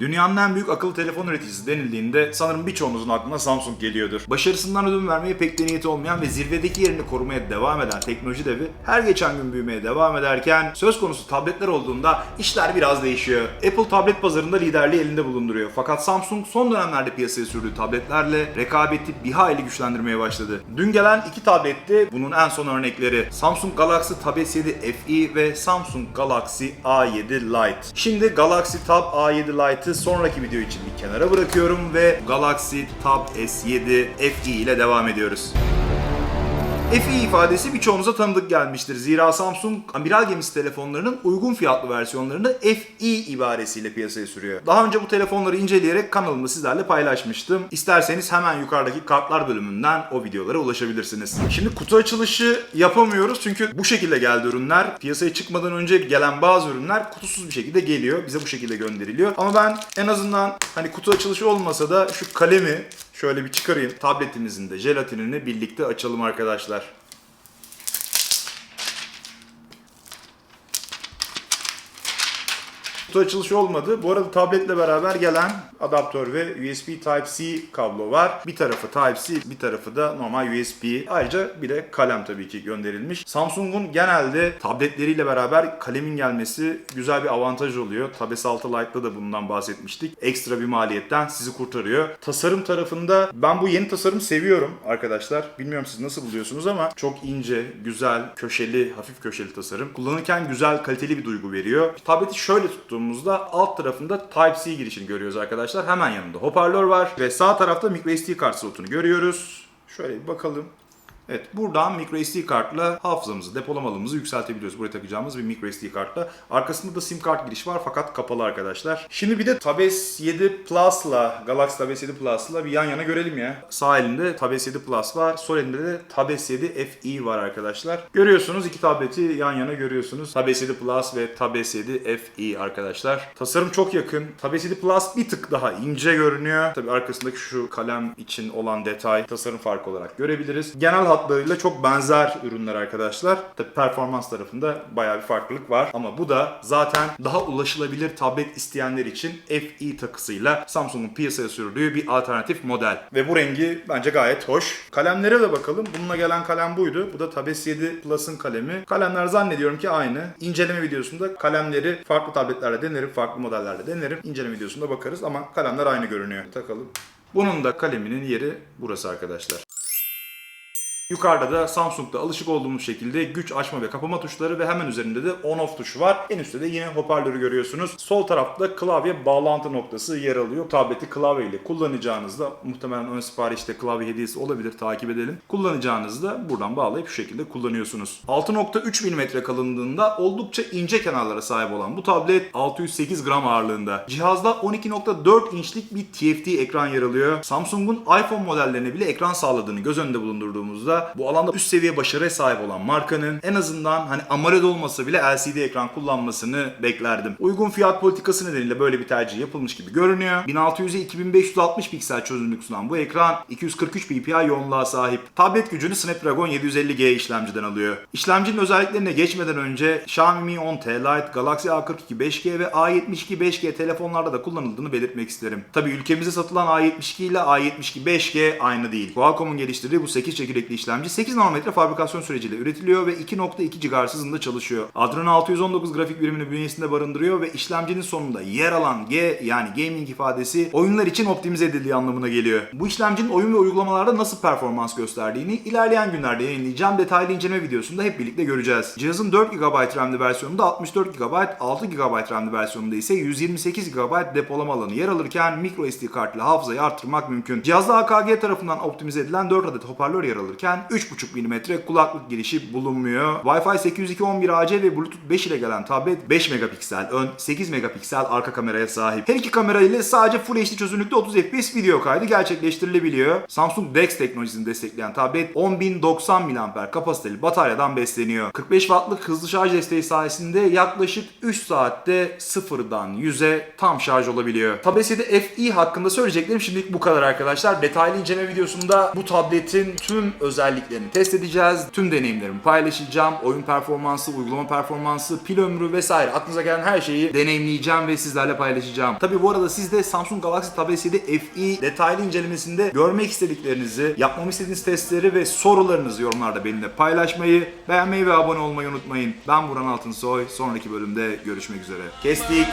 Dünyanın en büyük akıllı telefon üreticisi denildiğinde sanırım birçoğunuzun aklına Samsung geliyordur. Başarısından ödün vermeye pek de niyeti olmayan ve zirvedeki yerini korumaya devam eden teknoloji devi her geçen gün büyümeye devam ederken söz konusu tabletler olduğunda işler biraz değişiyor. Apple tablet pazarında liderliği elinde bulunduruyor. Fakat Samsung son dönemlerde piyasaya sürdüğü tabletlerle rekabeti bir hayli güçlendirmeye başladı. Dün gelen iki tabletti bunun en son örnekleri. Samsung Galaxy Tab S7 FE ve Samsung Galaxy A7 Lite. Şimdi Galaxy Tab A7 Lite'ı sonraki video için bir kenara bırakıyorum ve Galaxy Tab S7 FE ile devam ediyoruz. FE ifadesi birçoğunuza tanıdık gelmiştir. Zira Samsung amiral gemisi telefonlarının uygun fiyatlı versiyonlarını FE ibaresiyle piyasaya sürüyor. Daha önce bu telefonları inceleyerek kanalımda sizlerle paylaşmıştım. İsterseniz hemen yukarıdaki kartlar bölümünden o videolara ulaşabilirsiniz. Şimdi kutu açılışı yapamıyoruz çünkü bu şekilde geldi ürünler. Piyasaya çıkmadan önce gelen bazı ürünler kutusuz bir şekilde geliyor. Bize bu şekilde gönderiliyor. Ama ben en azından hani kutu açılışı olmasa da şu kalemi şöyle bir çıkarayım. Tabletimizin de jelatinini birlikte açalım arkadaşlar. Kutu açılışı olmadı. Bu arada tabletle beraber gelen adaptör ve USB Type-C kablo var. Bir tarafı Type-C, bir tarafı da normal USB. Ayrıca bir de kalem tabii ki gönderilmiş. Samsung'un genelde tabletleriyle beraber kalemin gelmesi güzel bir avantaj oluyor. Tab S6 Lite'da da bundan bahsetmiştik. Ekstra bir maliyetten sizi kurtarıyor. Tasarım tarafında ben bu yeni tasarım seviyorum arkadaşlar. Bilmiyorum siz nasıl buluyorsunuz ama çok ince, güzel, köşeli, hafif köşeli tasarım. Kullanırken güzel, kaliteli bir duygu veriyor. Tableti şöyle tuttuğumuzda alt tarafında Type-C girişini görüyoruz arkadaşlar. Hemen yanında hoparlör var ve sağ tarafta microSD kart slotunu görüyoruz. Şöyle bir bakalım. Evet buradan microSD kartla hafızamızı, depolamalımızı yükseltebiliyoruz. Buraya takacağımız bir microSD kartla. Arkasında da sim kart giriş var fakat kapalı arkadaşlar. Şimdi bir de Tab S7 Plus'la, Galaxy Tab S7 Plus'la bir yan yana görelim ya. Sağ elinde Tab S7 Plus var, sol elinde de Tab S7 FE var arkadaşlar. Görüyorsunuz iki tableti yan yana görüyorsunuz. Tab S7 Plus ve Tab S7 FE arkadaşlar. Tasarım çok yakın. Tab S7 Plus bir tık daha ince görünüyor. Tabi arkasındaki şu kalem için olan detay tasarım farkı olarak görebiliriz. Genel hatlarıyla çok benzer ürünler arkadaşlar. Tabi performans tarafında bayağı bir farklılık var. Ama bu da zaten daha ulaşılabilir tablet isteyenler için FE takısıyla Samsung'un piyasaya sürdüğü bir alternatif model. Ve bu rengi bence gayet hoş. Kalemlere de bakalım. Bununla gelen kalem buydu. Bu da Tab S7 Plus'ın kalemi. Kalemler zannediyorum ki aynı. İnceleme videosunda kalemleri farklı tabletlerde denerim, farklı modellerde denerim. İnceleme videosunda bakarız ama kalemler aynı görünüyor. Takalım. Bunun da kaleminin yeri burası arkadaşlar. Yukarıda da Samsung'da alışık olduğumuz şekilde güç açma ve kapama tuşları ve hemen üzerinde de on off tuşu var. En üstte de yine hoparlörü görüyorsunuz. Sol tarafta klavye bağlantı noktası yer alıyor. Tableti klavye ile kullanacağınızda muhtemelen ön siparişte klavye hediyesi olabilir takip edelim. Kullanacağınızda buradan bağlayıp şu şekilde kullanıyorsunuz. 6.3 mm kalınlığında oldukça ince kenarlara sahip olan bu tablet 608 gram ağırlığında. Cihazda 12.4 inçlik bir TFT ekran yer alıyor. Samsung'un iPhone modellerine bile ekran sağladığını göz önünde bulundurduğumuzda bu alanda üst seviye başarıya sahip olan markanın en azından hani AMOLED olmasa bile LCD ekran kullanmasını beklerdim. Uygun fiyat politikası nedeniyle böyle bir tercih yapılmış gibi görünüyor. 1600'e 2560 piksel çözünürlük sunan bu ekran 243 ppi yoğunluğa sahip. Tablet gücünü Snapdragon 750G işlemciden alıyor. İşlemcinin özelliklerine geçmeden önce Xiaomi Mi 10T Lite, Galaxy A42 5G ve A72 5G telefonlarda da kullanıldığını belirtmek isterim. Tabi ülkemizde satılan A72 ile A72 5G aynı değil. Qualcomm'un geliştirdiği bu 8 çekirdekli işlemci 8 nanometre fabrikasyon süreciyle üretiliyor ve 2.2 GHz hızında çalışıyor. Adreno 619 grafik birimini bünyesinde barındırıyor ve işlemcinin sonunda yer alan G yani gaming ifadesi oyunlar için optimize edildiği anlamına geliyor. Bu işlemcinin oyun ve uygulamalarda nasıl performans gösterdiğini ilerleyen günlerde yayınlayacağım detaylı inceleme videosunda hep birlikte göreceğiz. Cihazın 4 GB RAM'li versiyonunda 64 GB, 6 GB RAM'li versiyonunda ise 128 GB depolama alanı yer alırken microSD kart ile hafızayı arttırmak mümkün. Cihazda AKG tarafından optimize edilen 4 adet hoparlör yer alırken 3.5 mm kulaklık girişi bulunmuyor. Wi-Fi 802.11ac ve Bluetooth 5 ile gelen tablet 5 megapiksel ön, 8 megapiksel arka kameraya sahip. Her iki kamera ile sadece Full HD çözünürlükte 30 FPS video kaydı gerçekleştirilebiliyor. Samsung DeX teknolojisini destekleyen tablet 10.090 mAh kapasiteli bataryadan besleniyor. 45 wattlık hızlı şarj desteği sayesinde yaklaşık 3 saatte sıfırdan 100'e tam şarj olabiliyor. Tab S7 FE hakkında söyleyeceklerim şimdilik bu kadar arkadaşlar. Detaylı inceleme videosunda bu tabletin tüm özellikleri özelliklerini test edeceğiz. Tüm deneyimlerimi paylaşacağım. Oyun performansı, uygulama performansı, pil ömrü vesaire aklınıza gelen her şeyi deneyimleyeceğim ve sizlerle paylaşacağım. Tabi bu arada siz de Samsung Galaxy Tab S7 FE detaylı incelemesinde görmek istediklerinizi, yapmamı istediğiniz testleri ve sorularınızı yorumlarda benimle paylaşmayı, beğenmeyi ve abone olmayı unutmayın. Ben Buran Altınsoy. Sonraki bölümde görüşmek üzere. Kestik.